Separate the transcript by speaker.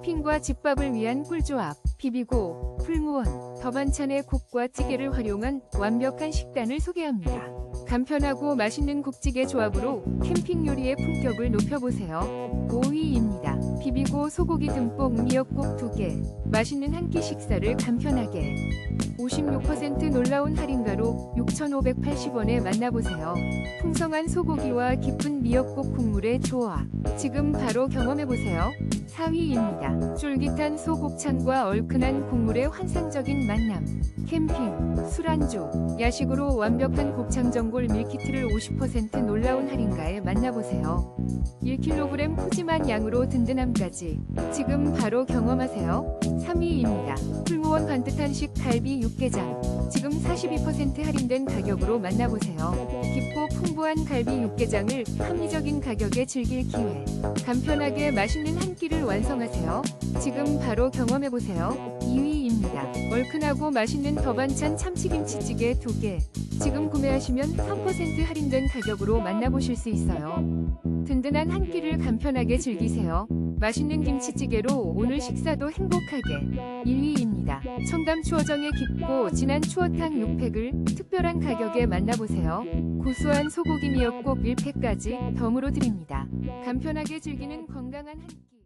Speaker 1: 캠핑과 집밥을 위한 꿀조합, 비비고, 풀무원, 더반찬의 국과 찌개를 활용한 완벽한 식단을 소개합니다. 간편하고 맛있는 국찌개 조합으로 캠핑 요리의 품격을 높여보세요. 5위입니다. 비비 고 소고기 듬뿍 미역국 2개. 맛있는 한 끼 식사를 간편하게. 56% 놀라운 할인가로 6,580원에 만나보세요. 풍성한 소고기와 깊은 미역국 국물의 조화. 지금 바로 경험해보세요. 4위입니다. 쫄깃한 소곱창과 얼큰한 국물의 환상적인 만남. 캠핑, 술안주, 야식으로 완벽한 곱창 전골 밀키트를 50% 놀라운 할인가에 만나보세요. 1kg 푸짐한 양으로 든든함 까지 지금 바로 경험하세요. 3위입니다. 풀무원 반듯한 식 갈비 육개장 지금 42% 할인된 가격으로 만나보세요. 깊고 풍부한 갈비 육개장을 합리적인 가격에 즐길 기회 간편하게 맛있는 한 끼를 완성하세요. 지금 바로 경험해보세요. 2위입니다. 얼큰하고 맛있는 더반찬 참치김치찌개 2개 지금 구매하시면 3% 할인된 가격으로 만나보실 수 있어요. 든든한 한 끼를 간편하게 즐기세요. 맛있는 김치찌개로 오늘 식사도 행복하게 1위입니다. 청담 추어정의 깊고 진한 추어탕 6팩을 특별한 가격에 만나보세요. 고소한 소고기 미역국 1팩까지 덤으로 드립니다. 간편하게 즐기는 건강한 한 끼.